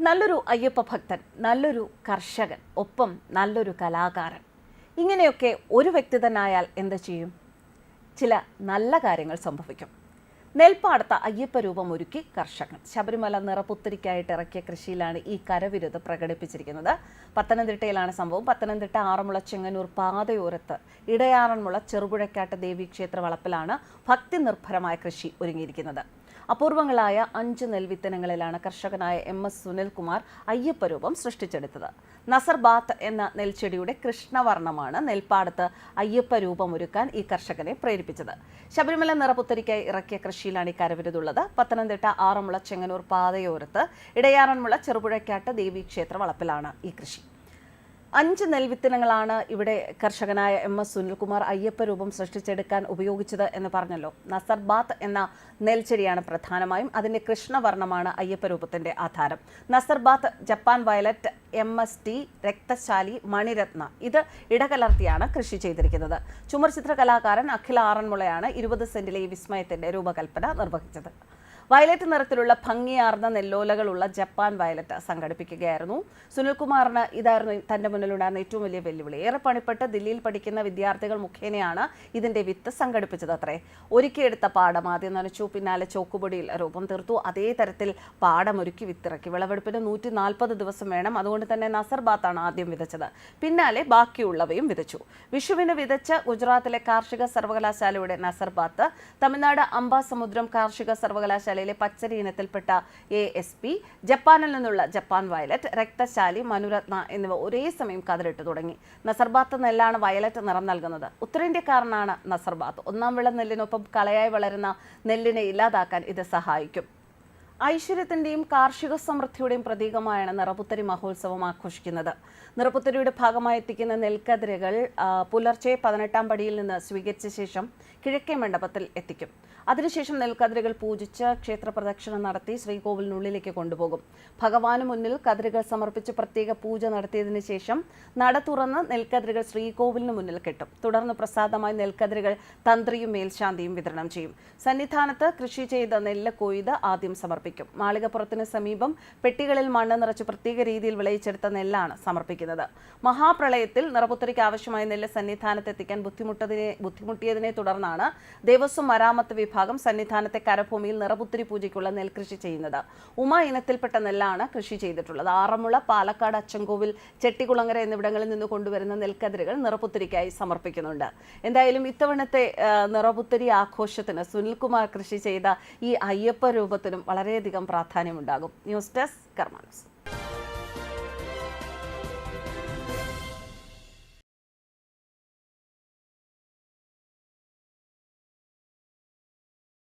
നല്ലൊരു അയ്യപ്പ ഭക്തൻ നല്ലൊരു കർഷകൻ ഒപ്പം നല്ലൊരു കലാകാരൻ. ഇങ്ങനെയൊക്കെ ഒരു വ്യക്തി തന്നെ എന്ത് ചെയ്യും? ചില നല്ല കാര്യങ്ങൾ സംഭവിക്കും. നെൽപ്പാടത്ത അയ്യപ്പ രൂപം ഒരുക്കി കർഷകൻ. ശബരിമല നിറപുത്തിരിക്കായിട്ട് ഇറക്കിയ കൃഷിയിലാണ് ഈ കരവിരുത് പ്രകടിപ്പിച്ചിരിക്കുന്നത്. പത്തനംതിട്ടയിലാണ് സംഭവം. പത്തനംതിട്ട ആറന്മുള ചെങ്ങന്നൂർ പാതയോരത്ത് ഇടയാറന്മുള ചെറുപുഴക്കാട്ട് ദേവീക്ഷേത്ര വളപ്പിലാണ് ഭക്തി നിർഭരമായ കൃഷി ഒരുങ്ങിയിരിക്കുന്നത്. അപൂർവങ്ങളായ അഞ്ച് നെൽവിത്തനങ്ങളിലാണ് കർഷകനായ എം എസ് സുനിൽകുമാർ അയ്യപ്പരൂപം സൃഷ്ടിച്ചെടുത്തത്. നസർബാത്ത് എന്ന നെൽച്ചെടിയുടെ കൃഷ്ണവർണമാണ് നെൽപ്പാടത്ത് അയ്യപ്പ രൂപം ഒരുക്കാൻ ഈ കർഷകനെ പ്രേരിപ്പിച്ചത്. ശബരിമല നിറപുത്തരിക്കായി ഇറക്കിയ കൃഷിയിലാണ് ഈ കരവിരുതുള്ളത് പത്തനംതിട്ട ആറന്മുള ചെങ്ങന്നൂർ പാതയോരത്ത് ഇടയാറന്മുള ചെറുപുഴക്കാട്ട് ദേവീക്ഷേത്ര വളപ്പിലാണ് ഈ കൃഷി. അഞ്ച് നെൽവിത്തനങ്ങളാണ് ഇവിടെ കർഷകനായ എം എസ് സുനിൽകുമാർ അയ്യപ്പ രൂപം സൃഷ്ടിച്ചെടുക്കാൻ ഉപയോഗിച്ചത് എന്ന് പറഞ്ഞല്ലോ. നസർബാത്ത് എന്ന നെൽച്ചെടിയാണ് പ്രധാനമായും. അതിന്റെ കൃഷ്ണവർണമാണ് അയ്യപ്പ രൂപത്തിന്റെ ആധാരം നസർബാത്ത് Japan violet M S T രക്തശാലി മണിരത്ന. ഇത് ഇടകലർത്തിയാണ് കൃഷി ചെയ്തിരിക്കുന്നത്. ചുമർ ചിത്ര കലാകാരൻ അഖില ആറന്മുളയാണ് ഇരുപത് സെന്റിലെ ഈ വിസ്മയത്തിന്റെ രൂപകൽപ്പന നിർവഹിച്ചത്. വയലറ്റ് നിറത്തിലുള്ള ഭംഗിയാർന്ന നെല്ലോലകളുള്ള ജപ്പാൻ വയലറ്റ് സംഘടിപ്പിക്കുകയായിരുന്നു. സുനിൽകുമാറിന് ഇതായിരുന്നു തന്റെ മുന്നിലുണ്ടായിരുന്ന ഏറ്റവും വലിയ വെല്ലുവിളി. ഏറെ പണിപ്പെട്ട് ദില്ലിയിൽ പഠിക്കുന്ന വിദ്യാർത്ഥികൾ മുഖേനയാണ് ഇതിന്റെ വിത്ത് സംഘടിപ്പിച്ചത് അത്രേ. ഒരുക്കിയെടുത്ത പാടം ആദ്യം നനച്ചു പിന്നാലെ ചോക്കുപൊടിയിൽ രൂപം തീർത്തു. അതേ തരത്തിൽ പാടം ഒരുക്കി വിത്തിറക്കി. വിളവെടുപ്പിന് നൂറ്റി നാൽപ്പത് ദിവസം വേണം. അതുകൊണ്ട് തന്നെ നസർ ബാത്താണ് ആദ്യം വിതച്ചത്. പിന്നാലെ ബാക്കിയുള്ളവയും വിതച്ചു. വിഷുവിന് വിതച്ച ഗുജറാത്തിലെ കാർഷിക സർവകലാശാലയുടെ നസർബാത്ത് തമിഴ്നാട് അംബാസമുദ്രം കാർഷിക സർവകലാശാലയിലെ പച്ചരി ഇനത്തിൽപ്പെട്ട എ എസ് പി ജപ്പാനിൽ നിന്നുള്ള ജപ്പാൻ വയലറ്റ് രക്തശാലി മനുരത്ന എന്നിവ ഒരേ സമയം കതിരിട്ട് തുടങ്ങി. നസർബാത്ത് നെല്ലാണ് വയലറ്റ് നിറം നൽകുന്നത്. ഉത്തരേന്ത്യക്കാരനാണ് നസർബാത്ത് ഒന്നാം വിള നെല്ലിനൊപ്പം കളയായി വളരുന്ന നെല്ലിനെ ഇല്ലാതാക്കാൻ ഇത് സഹായിക്കും. ഐശ്വര്യത്തിന്റെയും കാർഷിക സമൃദ്ധിയുടെയും പ്രതീകമായാണ് നിറപുത്തരി മഹോത്സവം ആഘോഷിക്കുന്നത്. നിറപുത്തരിയുടെ ഭാഗമായി എത്തിക്കുന്ന നെൽക്കതിരുകൾ പുലർച്ചെ പതിനെട്ടാം പടിയിൽ നിന്ന് സ്വീകരിച്ച ശേഷം കിഴക്കേ മണ്ഡപത്തിൽ എത്തിക്കും. അതിനുശേഷം നെൽക്കതിരുകൾ പൂജിച്ച് ക്ഷേത്ര പ്രദക്ഷിണം നടത്തി ശ്രീകോവിലിനുള്ളിലേക്ക് കൊണ്ടുപോകും. ഭഗവാന് മുന്നിൽ കതിരുകൾ സമർപ്പിച്ച് പ്രത്യേക പൂജ നടത്തിയതിനു ശേഷം നട തുറന്ന് നെൽക്കതിരുകൾ ശ്രീകോവിലിന് മുന്നിൽ കെട്ടും. തുടർന്ന് പ്രസാദമായി നെൽക്കതിരുകൾ തന്ത്രിയും മേൽശാന്തിയും വിതരണം ചെയ്യും. സന്നിധാനത്ത് കൃഷി ചെയ്ത നെല്ല് കൊയ്ത് ആദ്യം സമർപ്പിക്കും. മാളികപ്പുറത്തിന് സമീപം പെട്ടികളിൽ മണ്ണ് നിറച്ച് പ്രത്യേക രീതിയിൽ വിളയിച്ചെടുത്ത നെല്ലാണ് സമർപ്പിക്കുന്നത്. മഹാപ്രളയത്തിൽ നിറപുത്തരിക്ക് ആവശ്യമായ നെല്ല് സന്നിധാനത്ത് എത്തിക്കാൻ ബുദ്ധിമുട്ടതിനെ ബുദ്ധിമുട്ടിയതിനെ തുടർന്നാണ് ദേവസ്വം മരാമത്ത് വിഭാഗം സന്നിധാനത്തെ കരഭൂമിയിൽ നിറപുത്തിരി പൂജയ്ക്കുള്ള നെൽകൃഷി ചെയ്യുന്നത്. ഉമ ഇനത്തിൽപ്പെട്ട നെല്ലാണ് കൃഷി ചെയ്തിട്ടുള്ളത്. ആറന്മുള പാലക്കാട് അച്ചൻകോവിൽ ചെട്ടികുളങ്ങര എന്നിവിടങ്ങളിൽ നിന്ന് കൊണ്ടുവരുന്ന നെൽക്കതിരുകൾ നിറപുത്തിരിക്കായി സമർപ്പിക്കുന്നുണ്ട്. എന്തായാലും ഇത്തവണത്തെ നിറപുത്തിരി ആഘോഷത്തിന് സുനിൽകുമാർ കൃഷി ചെയ്ത ഈ അയ്യപ്പ രൂപത്തിനും വളരെയധികം പ്രാധാന്യമുണ്ടാകും. News desk കർമാനസ്